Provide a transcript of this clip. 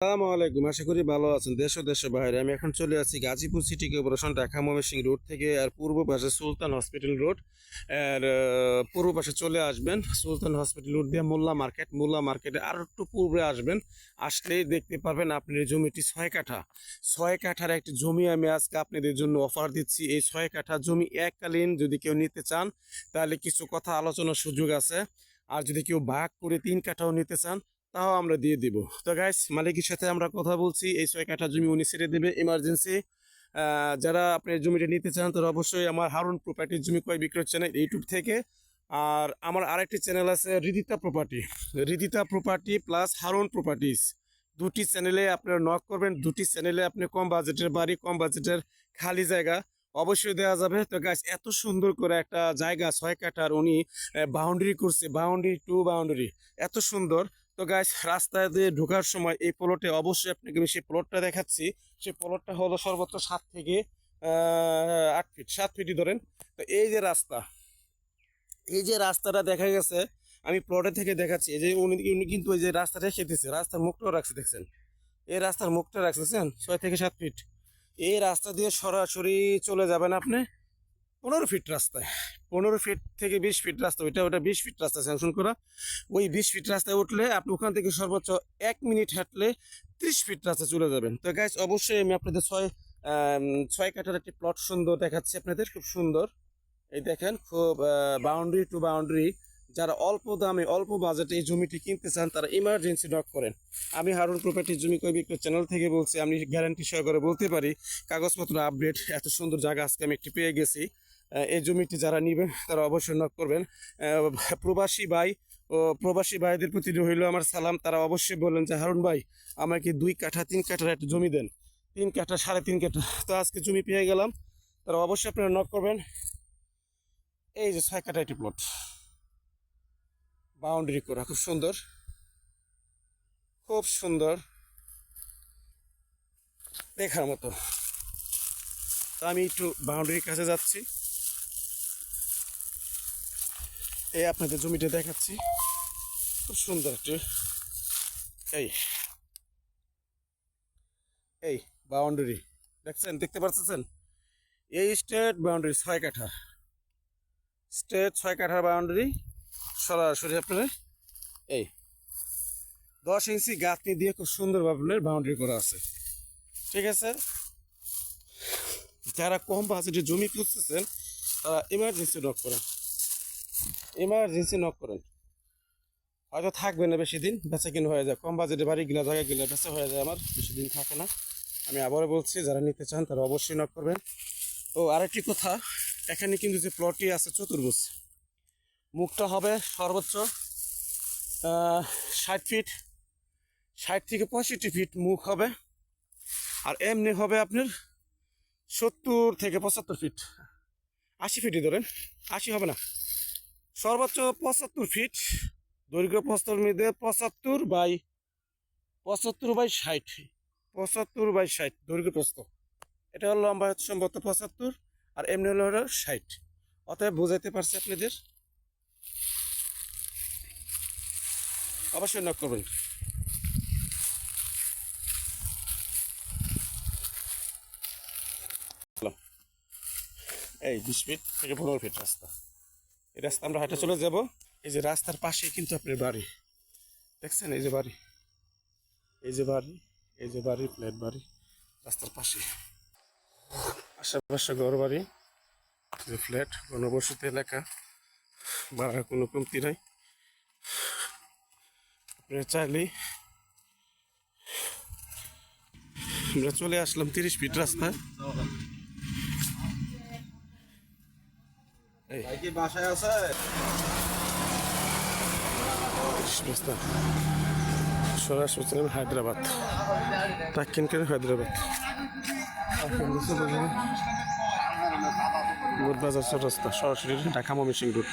আসসালামু আলাইকুম, আশা করি ভালো আছেন দেশ ও দেশের বাইরে। আমি এখন চলে আছি Gazipur city corporation Dhaka Mymensingh road থেকে আর পূর্ব পাশে সুলতান হসপিটাল রোড। আর পূর্ব পাশে চলে আসবেন সুলতান হসপিটাল রোড দিয়ে মোল্লা মার্কেট। মোল্লা মার্কেটে আর একটু পূর্বে আসবেন, আসলেই দেখতে পারবেন আপনার জমিটি ছয় কাঠা। ছয় কাঠার একটি জমি আমি আজকে আপনাদের জন্য অফার দিচ্ছি। এই ছয় কাঠা জমি এককালীন যদি কেউ নিতে চান, তাহলে কিছু কথা আলোচনার সুযোগ আছে। আর যদি কেউ ভাগ করে তিন কাঠাও নিতে চান তাও আমরা দিয়ে দিব। তো গাইস মালিকের সাথে আমরা কথা বলছি। এই ছয় কাঠা জমি উনি ছেড়ে দেবে ইমার্জেন্সি যারা আপনি জমিটা নিতে চান, তারা অবশ্যই আমার হারুন প্রপার্টির জমি ক্রয় বিক্রয় চ্যানেল ইউটিউব থেকে। আর আমার আরেকটি চ্যানেল আছে Ridita property Ridita property plus Harun properties দুটি চ্যানেলে আপনারা নক করবেন। দুটি চ্যানেলে আপনি কম বাজেটের বাড়ি, কম বাজেটের খালি জায়গা অবশ্যই দেওয়া যাবে। তো গাছ এত সুন্দর করে একটা জায়গা, ছয় কাঠার উনি বাউন্ডারি করছে। বাউন্ডারি টু বাউন্ডারি এত সুন্দর। তো গাছ রাস্তায় দিয়ে ঢোকার সময় এই প্লটে অবশ্যই আপনাকে আমি সেই প্লটটা দেখাচ্ছি। সেই প্লটটা হলো সর্বোচ্চ সাত থেকে আট ফিট সাত ফিটই ধরেন। তো এই যে রাস্তা, এই যে রাস্তাটা দেখা গেছে, আমি প্লটে থেকে দেখাচ্ছি। এই যে উনি উনি কিন্তু ওই যে রাস্তাটা খেতেছে রাস্তার মুখটাও রাখছে, দেখছেন? এই রাস্তার মুখটা রাখতেছেন ছয় থেকে সাত ফিট এই রাস্তা দিয়ে সরাসরি চলে যাবেন আপনি। পনেরো ফিট রাস্তায়। পনেরো ফিট থেকে বিশ ফিট রাস্তা, ওইটা ওটা বিশ ফিট রাস্তা স্যাংশন করা। ওই বিশ ফিট রাস্তায় উঠলে আপনি ওখান থেকে সর্বোচ্চ এক মিনিট হাঁটলে ত্রিশ ফিট রাস্তা চলে যাবেন। তো গাইজ অবশ্যই আমি আপনাদের ছয় ছয় কাঠার একটি প্লট সুন্দর দেখাচ্ছি আপনাদের, খুব সুন্দর। এই দেখেন, খুব বাউন্ডারি টু বাউন্ডারি যারা অল্প দামে, অল্প বাজেটে এই জমিটি কিনতে চান, তারা ইমার্জেন্সি ডক করেন। আমি হারুন প্রপার্টির জমি কয় বিক্রয় চ্যানেল থেকে বলছি, আমি গ্যারান্টি সহকারে বলতে পারি, কাগজপত্র আপডেট এত সুন্দর জায়গা আজকে আমি একটি পেয়ে গেছি। এই জমিটি যারা নেবেন, তারা অবশ্যই নক করবেন। প্রবাসী ভাই ও প্রবাসী ভাইদের প্রতি রইল আমার সালাম, তারা অবশ্যই বললেন যে, হারুন ভাই, আমাকে দুই কাঠা, তিন কাঠার একটা জমি দেন। তিন কাঠা, সাড়ে তিন কাঠা। তো আজকে জমি পেয়ে গেলাম। তারা অবশ্যই আপনারা নক করবেন। এই যে ছয় কাঠা একটি প্লট বাউন্ডারি করা, খুব সুন্দর। খুব সুন্দর। দেখার মতো। তো আমি একটু বাউন্ডারির কাছে যাচ্ছি। এই আপনাদের জমিটা দেখাচ্ছি। খুব সুন্দর একটি এই এই বাউন্ডারি দেখছেন? দেখতে পাচ্ছেন এই স্টেট বাউন্ডারি ছয় কাঠা। স্টেট ছয় কাঠার বাউন্ডারি সরাসরি আপনার এই দশ ইঞ্চি গাঁথনি দিয়ে খুব সুন্দরভাবে আপনার বাউন্ডারি করা আছে। ঠিক আছে? যারা কম বাজেটে জমি খুঁজতেছেন, তারা ইমার্জেন্সি নক করেন। ইমার্জেন্সি নক করেন। হয়তো থাকবে না বেশি দিন, বেচা কিনে হয়ে যায়। কম বাজেটে বাড়ি গিলা জায়গায় গিলা বেচা হয়ে যায় আমার, বেশি দিন থাকে না। আমি আবারও বলছি, যারা নিতে চান তারা অবশ্যই নক করবেন। তো আরেকটি কথা, এখানে কিন্তু যে প্লটটি আছে, চতুর্ভুজ। মুখটা হবে সর্বোচ্চ ষাট ফিট ষাট থেকে পঁয়ষট্টি ফিট মুখ হবে। আর এমনি হবে আপনার সত্তর থেকে পঁচাত্তর ফিট আশি ফিটই ধরেন, আশি হবে না। সর্বোচ্চ পঁচাত্তর ফিট দৈর্ঘ্য প্রস্তর মধ্যে পঁচাত্তর বাই পঁচাত্তর বাই ষাট পঁচাত্তর বাই ষাট, দৈর্ঘ্য প্রস্ত এটা হলো লম্বা হচ্ছে সম্ভবত পঁচাত্তর, আর এমনি হলো হলো ষাট। অতএব বোঝাইতে পারছি আপনাদের? অবশ্যই নক করবেন। এই বিশ ফিট থেকে পনেরো ফিট রাস্তা। এই রাস্তা আমরা হাঁটে চলে যাব। এই যে রাস্তার পাশে কিন্তু আপনার বাড়ি। দেখছেন? এই যে বাড়ি। এই যে বাড়ি। এই যে বাড়ি, ফ্ল্যাট বাড়ি। রাস্তার পাশে। আশেপাশে ঘর বাড়ি। যে ফ্ল্যাট ঘনবসতি এলাকা। ভাড়ার কোনো কমতি নাই। আপনারা চাইলেই আমরা চলে আসলাম তিরিশ ফিট রাস্তা বাসায় আছে? হায়দ্রাবাদ। হায়দ্রাবাদ? বাজার রাস্তা সরাসরি ঢাকা ময়মনসিংহ রুট